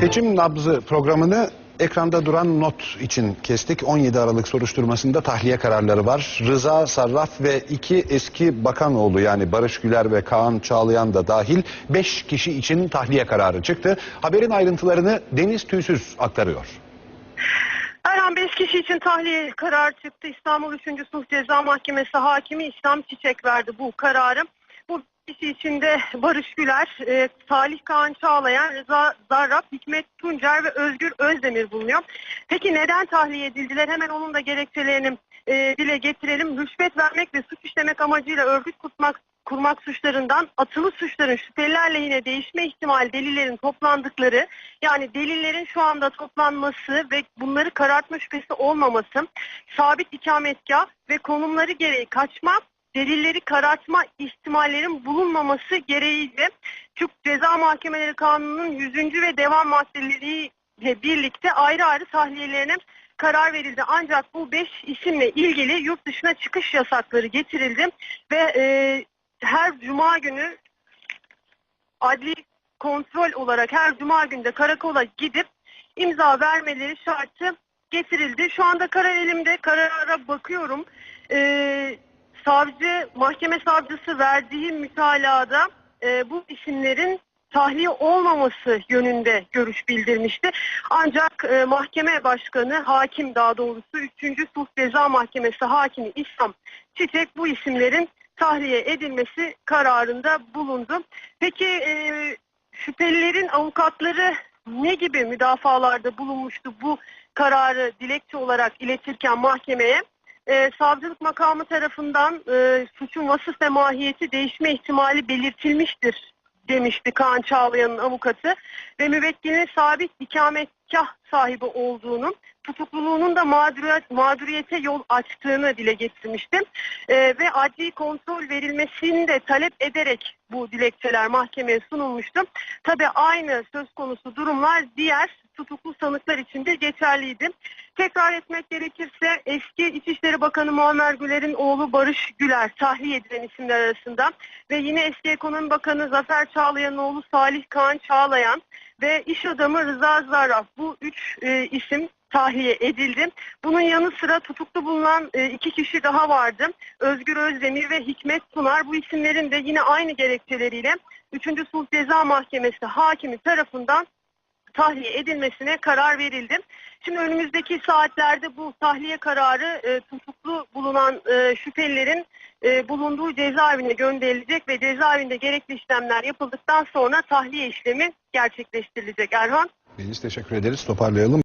Seçim nabzı programını ekranda duran not için kestik. 17 Aralık soruşturmasında tahliye kararları var. Rıza Sarraf ve iki eski bakanoğlu yani Barış Güler ve Kaan Çağlayan da dahil 5 kişi için tahliye kararı çıktı. Haberin ayrıntılarını Deniz Tüysüz aktarıyor. Erhan 5 kişi için tahliye kararı çıktı. İstanbul 3. Sulh Ceza Mahkemesi hakimi İslam Çiçek verdi bu kararı. Kişi içinde Barış Güler, e, Salih Kaan Çağlayan, Rıza Zarrab, Hikmet Tuncer ve Özgür Özdemir bulunuyor. Peki neden tahliye edildiler? Hemen onun da gerekçelerini e, dile getirelim. Rüşvet vermek ve suç işlemek amacıyla örgüt kurmak kurmak suçlarından atılı suçların şüpheliler lehine değişme ihtimali delillerin toplandıkları yani delillerin şu anda toplanması ve bunları karartma şüphesi olmaması sabit ikametgah ve konumları gereği kaçma delilleri karartma ihtimallerin bulunmaması gereğiydi. Türk Ceza Mahkemeleri Kanunu'nun 100. ve devam maddeleriyle birlikte ayrı ayrı tahliyelerine karar verildi. Ancak bu 5 isimle ilgili yurt dışına çıkış yasakları getirildi ve e, her cuma günü adli kontrol olarak her cuma günde karakola gidip imza vermeleri şartı getirildi. Şu anda karar elimde karara bakıyorum. Ee, savcı, mahkeme savcısı verdiği mütalada e, bu isimlerin tahliye olmaması yönünde görüş bildirmişti. Ancak e, mahkeme başkanı, hakim daha doğrusu 3. Sulh Ceza Mahkemesi hakimi İslam Çiçek bu isimlerin tahliye edilmesi kararında bulundu. Peki e, şüphelilerin avukatları ne gibi müdafalarda bulunmuştu bu kararı dilekçe olarak iletirken mahkemeye? E, savcılık makamı tarafından e, suçun vasıf ve mahiyeti değişme ihtimali belirtilmiştir demişti Kaan Çağlayan'ın avukatı ve müvekkilinin sabit ikametgah sahibi olduğunu, tutukluluğunun da mağduriyet, mağduriyete yol açtığını dile getirmişti. Ee, ve adli kontrol verilmesini de talep ederek bu dilekçeler mahkemeye sunulmuştu. Tabi aynı söz konusu durumlar diğer tutuklu sanıklar için de geçerliydi. Tekrar etmek gerekirse eski İçişleri Bakanı Muammer Güler'in oğlu Barış Güler tahliye edilen isimler arasında ve yine eski Ekonomi Bakanı Zafer Çağlayan'ın oğlu Salih Kaan Çağlayan ve iş adamı Rıza Zarrab bu üç e, isim tahliye edildi. Bunun yanı sıra tutuklu bulunan e, iki kişi daha vardı. Özgür Özdemir ve Hikmet Tunar bu isimlerin de yine aynı gerekçeleriyle 3. Sulh Ceza Mahkemesi hakimi tarafından tahliye edilmesine karar verildi. Şimdi önümüzdeki saatlerde bu tahliye kararı e, tutuklu bulunan e, şüphelilerin e, bulunduğu cezaevine gönderilecek ve cezaevinde gerekli işlemler yapıldıktan sonra tahliye işlemi gerçekleştirilecek Erhan. Deniz teşekkür ederiz. Toparlayalım.